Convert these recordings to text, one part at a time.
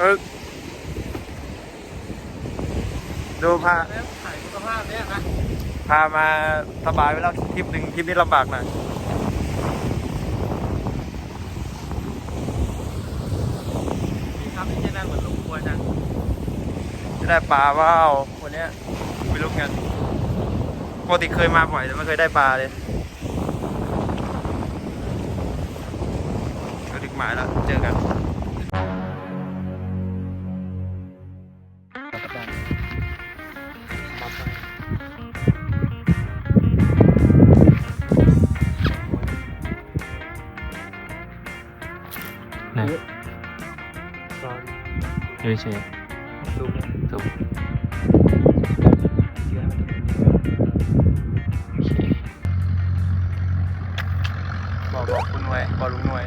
เออดูพาพามาสบายไปแล้วทริปหนึ่งทริปนี้ลำบากหน่อยนี่ครับที่จะนอนลูกบัวจังจะได้ปลาว้าววันนี้ไม่รู้เงินปกติเคยมาบ่อยแต่ไม่เคยได้ปลาเลยเก็ถึงหมายแล้วเจอกัน เฉยดูเนี่ยถูกเยอะโอเคบอกบอกคุณหน่วยบอกลุงหน่วย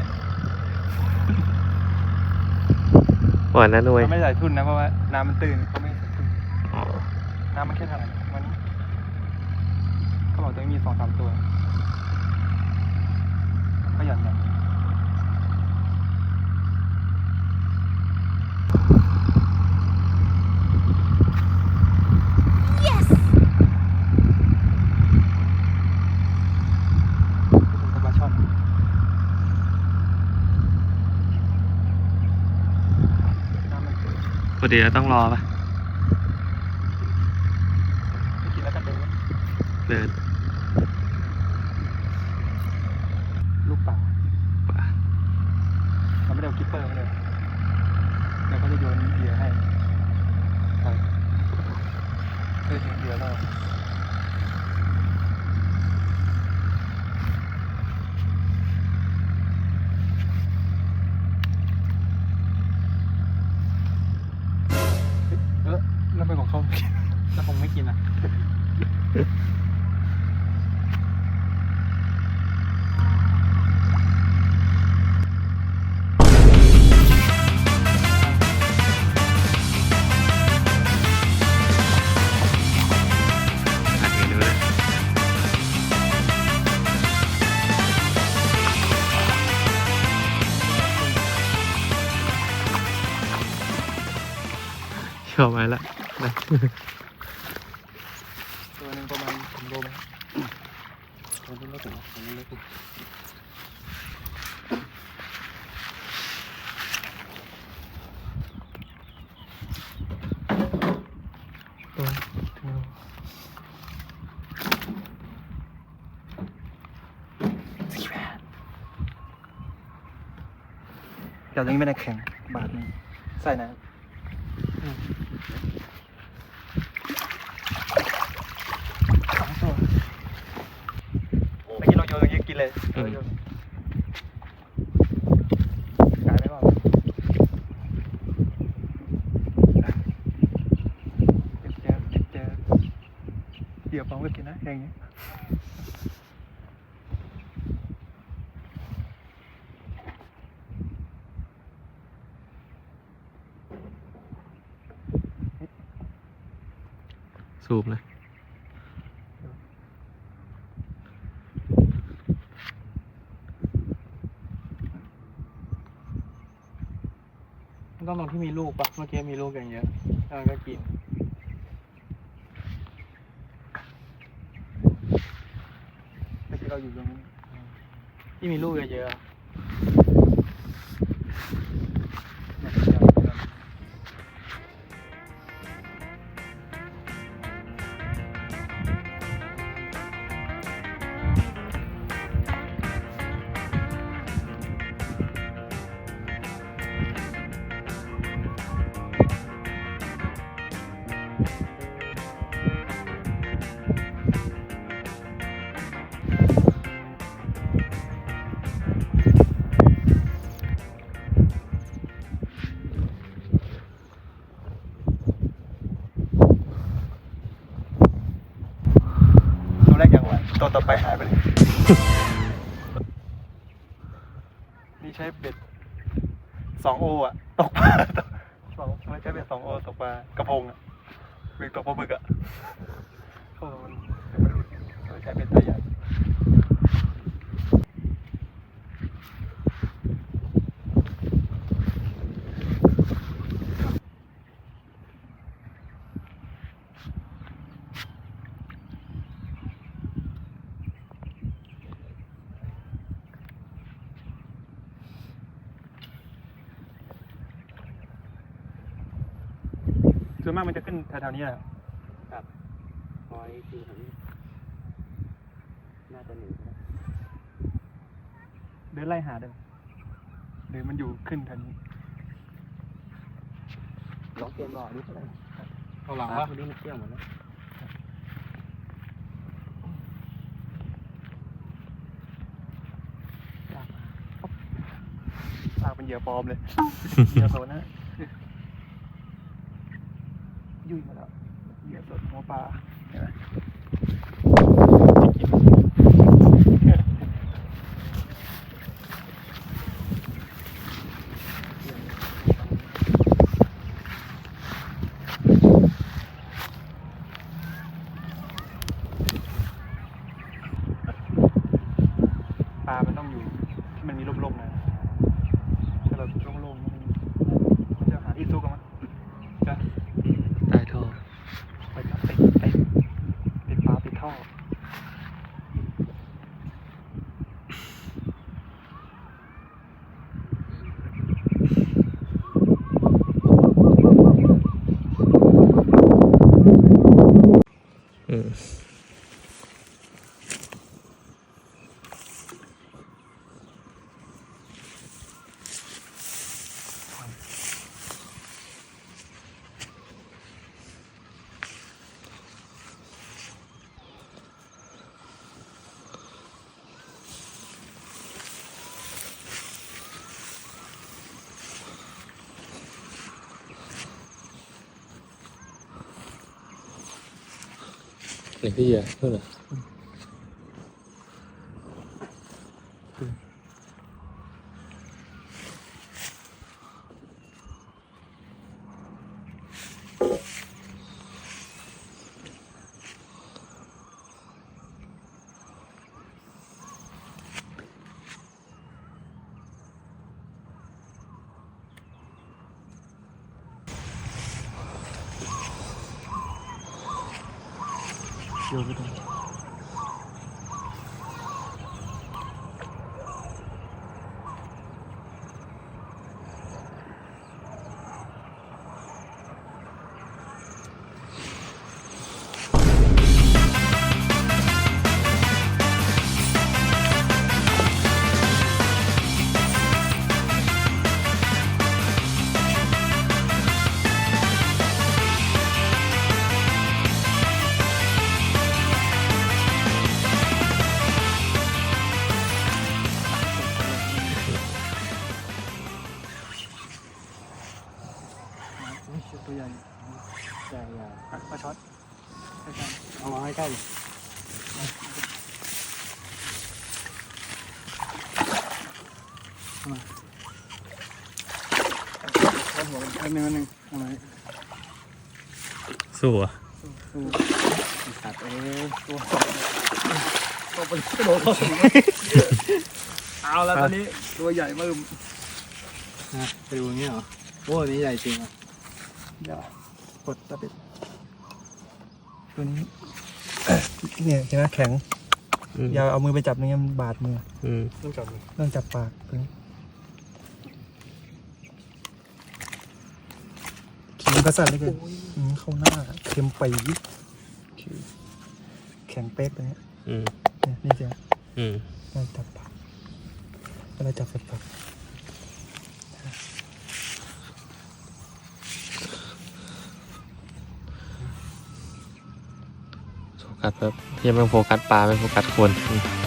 หวานนะหน่วยเขาไม่ใส่ทุนนะเพราะว่าน้ำมันตื้นเขาไม่ใส่ทุนอ๋อน้ำมันแค่เท่าไหร่มันเขาบอกตัวนี้มีสองสามตัวก็หย่อนหน่อย เป็นปลาช่อนน้ำมันตื้น ปกติเราต้องรอปะไม่กินแล้วกันเดินเดินลูกเปล่าป่ะเราไม่ได้เอากิปเปอร์มาเลยแล้วก็จะโยนเหยื่อให้ใช่เคยถึงเหยื่อแล้ว ชอบไหมละนะตัวนึงประมาณสองโลไหมตัวนี้ไม่ถึงตัวนี้ไม่ถึงตัวถึงโลเดี๋ยวนี้ไม่ได้แข็งบาทนึงใส่นะอืมสองตัวเมื่อกี้เราโยนตรงนี้กิน เลยเราโยนกายไม่พอเจอเจอเดี๋ยวฟังไว้กินนะอย่างนี้สูบเลย ต้องตรงที่มีลูกปะเมื่อกี้มีลูกอย่างเยอะแล้วมันก็กินเมื่อกี้เราอยู่ตรงนี้ที่มีลูกเยอะๆ ตัวต่อไปหายไปเลย นี่ใช้เบ็ดสองโออะตกปลาสองไม่ใช้เบ็ดสองโอตกปลากระพงอะเบ็ดตกปลาบึกอะเออมันมันใช้เบ็ดตัวใหญ่ วนมากมันจะขึ้นแถวๆนี้แหละครับพอยคือผมน่าจะหนีนะเดินไล่หาเดิมหรือมันอยู่ขึ้นแถวนี้ลองเตรียมรอดูก็ได้เอาหลังปลาวะคนนี้มันเที่ยวหมดแล้วลากเป็นเหยื่อปลอมเลย เหยื่อสดนะ ยุ่ยมาแล้วเหยื่อสดหัวปลาเห็นไหมปลามันต้องอยู่ที่มันมีร่มๆนะถ้าเราโล่งๆมันจะหาที่ซุกกันมั้ยจะ ใต้ท่อ ไปจับติดติดติดปลาติดท่อ อืม นี่พี่เหยื่อเพื่อนเหร เอาหัวอันหนึ่งอันหนึ่งเอาไหมสู้อะตัดเอ้ยตัวตัวเป็นกระโดดเข้าถึงเอาแล้วตอนนี้ตัวใหญ่มากนะไปดูอย่างนี้เหรอโอ้อันนี้ใหญ่จริงอะเดี๋ยวกดตะปิดตัวนี้เนี่ยเห็นไหมแข็งอย่าเอามือไปจับไม่มันบาดมือต้องจับต้องจับปากตัวนี้ กระสันเลยเกินอืมเข้าหน้าเค็มปีแข็งเป๊กตัวนี้อืมเนี่ยนี่จะอืมเราจับปากเวลาจับใส่ปากโฟกัสแบบพี่ยังไม่โฟกัสปลาไม่โฟกัสคนอืม